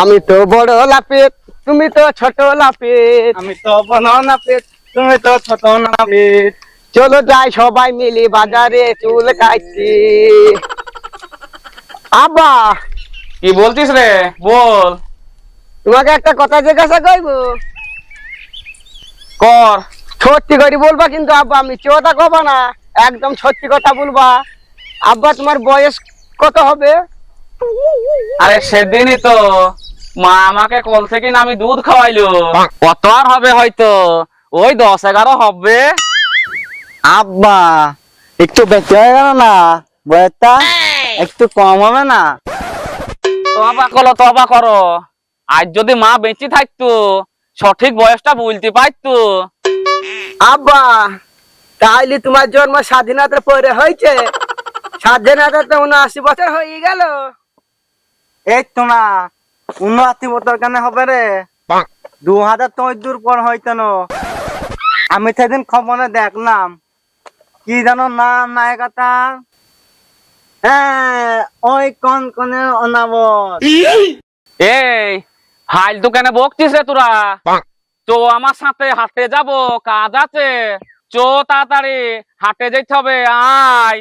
আমি তো বড় লাপিত তুমি তো ছোট লাপিত। আমি তো বন নাপিত তুমি তো ছোট নাপিত চলো যাই সবাই মিলে বাজারে চুল কাটছি। আবা কি বলতিস রে? বল। তোমাকে একটা কথা জিজ্ঞাসা করব? কর। সত্যি করে বলবা কিন্তু আব্বা আমি কথা কবা না। একদম সত্যি কথা বলবা। আব্বা তোমার বয়স কত হবে? আরে সেদিনই তো মা আমাকে কল থেকে না আমি দুধ খাওয়াইলো। কত আর হবে হয়তো? ওই দশ এগারো হবে। আব্বা একটু বেশি হয়ে গেল না? বয়সটা একটু কম হবে না? তবা করো তবা করো। আজ যদি মা বেঁচে থাকতো সঠিক বয়সটা বলতে পারতো। আব্বা তাইলে তোমার জন্ম স্বাধীনতার পরে হয়েছে। স্বাধীনতা তো উনআশি বছর হয়ে গেল। এই তো না উনআশি বছর কেন হবে রে? দু হাজার চোদ্দোর পর হয়তো না আমি সেদিন খবরে দেখলাম কি জানো নাম নায়িকাটা হ্যাঁ ওই কন কনে অনাবত। এই হাইল তো কেন বকছিস রে তোরা? তো আমার সাথে হাটে যাব, কাজ আছে। চো তাড়াতাড়ি হাটে যেতে হবে, আয়।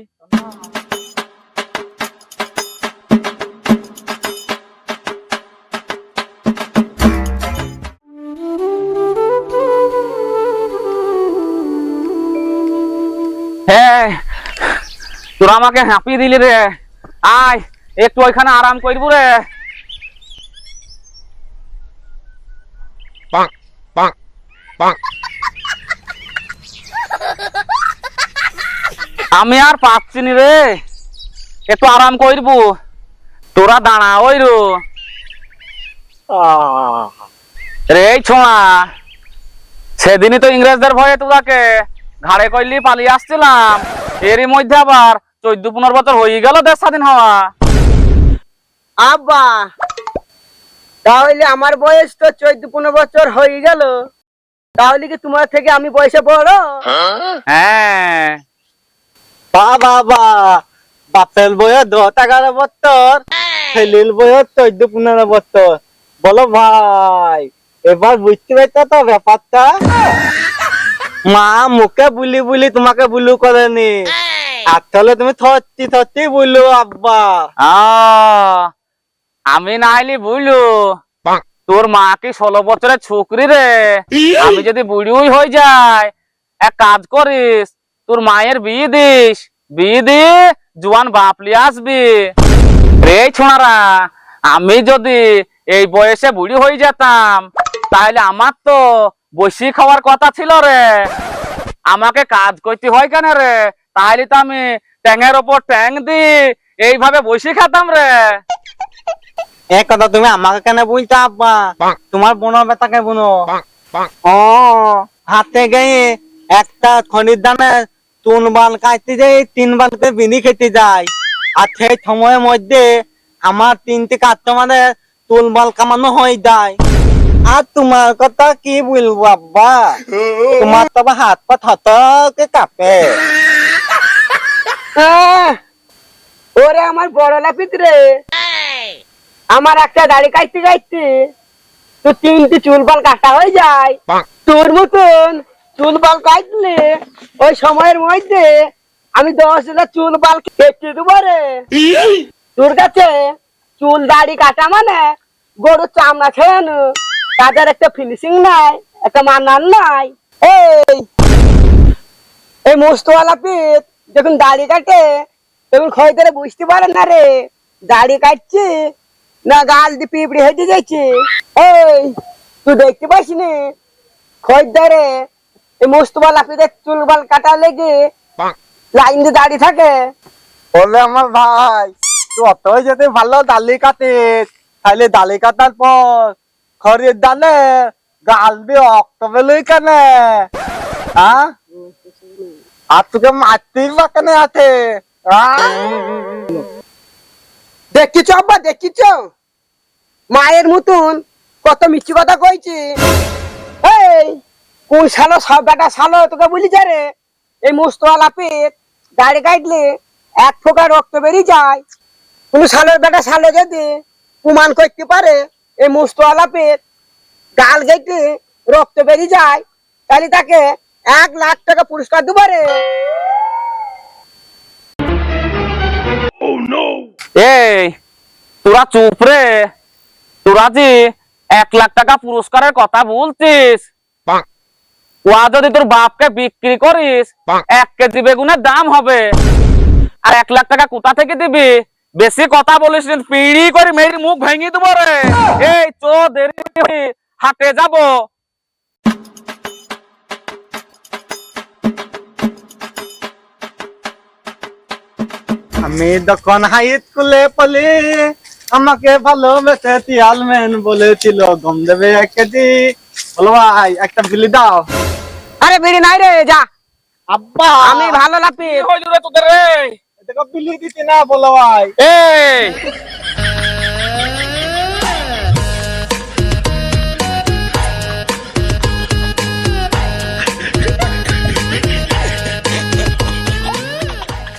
হ্যাঁ তোরা আমাকে হাঁপিয়ে দিলি রে। আয়, একটু ওইখানে আরাম করব রে। আমি আর পাচ্ছি নি রে। একটু আরাম করব তোরা দাঁড়া ওই রো রে ছোঁয়া। সেদিনই তো ইংরেজদের ভয়ে তোরাকে ঘাড়ে কইলি পালিয়ে আসছিলাম। এরই মধ্যে আবার চোদ্দ পনেরো বছর হয়ে গেল দেশ স্বাধীন হওয়া। আব্বা তাহলে আমার বয়স তো চোদ্দ পনেরো বছর হয়ে গেল। তাহলে কি তোমার থেকে আমি বয়সে বড়? হ্যাঁ। বা। বাবা বাপের বয়স দশ এগারো বছর ছেলের বয়স চোদ্দ পনেরো বছর। বলো ভাই এবার বুঝতে পারছ তো ব্যাপারটা? মা মুখে বুলি বুলি তোমাকে বুলু করেনি। আসলে তুমি থচ্ছি থচ্ছি বুলু আব্বা। আহ, আমি না হইলি বুঝলু তোর মা কি ষোলো বছরের ছুকরি রে? আমি যদি বুড়িই হয়ে যাই, এক কাজ করিস, তোর মায়ের বিয়ে দিস, বিয়ে দি জুয়ান বাপলি আসবি। রে ছোঁড়ারা আমি যদি এই বয়সে বুড়ি হয়ে যেতাম, তাহলে আমার তো বসি খাওয়ার কথা ছিল রে। আমাকে কাজ করতে হয় কেন রে? তাহলে তো আমি ট্যাংয়ের ওপর ট্যাং দি এইভাবে বসি খেতাম রে। এ কথা তুমি আমাকে কেন বলছো আব্বা? তোমার বোনো বেটাকে বোনো। ও হাতে গিয়ে একটা খনির দানে তিন বাল কাটতে যাই তিন বালকে বিনি খেতে যায়। আর সেই সময়ের মধ্যে আমার তিনটে কাস্টমারে তুল বাল কামানো হয়ে যায়। আর তোমার কথা কি বলব আব্বা? তোমার তো হাত পা থতকে কাঁপে। ওরে আমার বড় লাপিত রে। আমার একটা দাড়ি কাটতে কাটতে তো তিনটি চুল বাল কাটা হয়ে যায়। তোর মতন চুল বাল কাটলে ওই সময়ের মধ্যে আমি দশ হাজার চুল বাল কেটে দেবো রে। তোর কাছে চুল দাড়ি কাটা মানে গরুর চামড়া খেয়ে নো তাদের একটা ফিনিশিং নাই একটা মান্নান নাই। এই এই মোস্তওয়ালা পিত যখন দাড়ি কাটে তখন খয়দারে বুঝতে পারে না রে দাড়ি কাটছে না গাল দিয়ে পিঁপড়ে হেঁটে যাচ্ছে। এই তুই দেখতে পাস নি? খয়দারে এই পিতের চুল বাল কাটা লেগে লাইন দিয়ে দাড়ি থাকে। বলে আমার ভাই তুই যদি ভালো দালি কাটে তাহলে দালি কাটার পর দানে গাল দিয়ে অক্ত বেলুই কেন? হ্যাঁ আর তোকে মারতেই বা কেন আছে দেখিছ আব্বা দেখিছ? মায়ের মতন কত মিষ্টি কথা কইছি। এই, কোন সালো সব বেটা সালো তোকে বলি যা রে। এই মুস্তওয়ালা পেট দাড়ি কাটলে এক ফোঁকা রক্ত বেরিয়ে যায়। কোন সালের বেটা সালে যদি প্রমাণ করতে পারে, এই মুস্তওয়ালা পেট গাল কেটে রক্ত বেরিয়ে যায়, তাহলে তাকে এক লাখ টাকা পুরস্কার দেবো রে। এই, তোরা চুপ রে। তোরা যে এক লাখ টাকা পুরস্কারের কথা বলছিস? ওয়া যদি তোর বাপকে বিক্রি করিস এক কেজি বেগুনের দাম হবে। আর এক লাখ টাকা কোথা থেকে দিবি? বেশি কথা বলিস পিড়ি করে মেয়ের মুখ ভেঙে দেবো রে। এই চো দেরি হাটে যাব। আমি দোকান হাই স্কুলে পলি আমাকে ভালোবেসে তিয়ালমেন বলেছিল গম দেবে এক কেজি বলো ভাই একটা বিলি দাও। আরে বিড়ি নাই রে যা। আব্বা। আমি ভালো লাপি। কই হইল রে তোদের রে? দেখো বিলি দিতে না বলো ভাই। এই।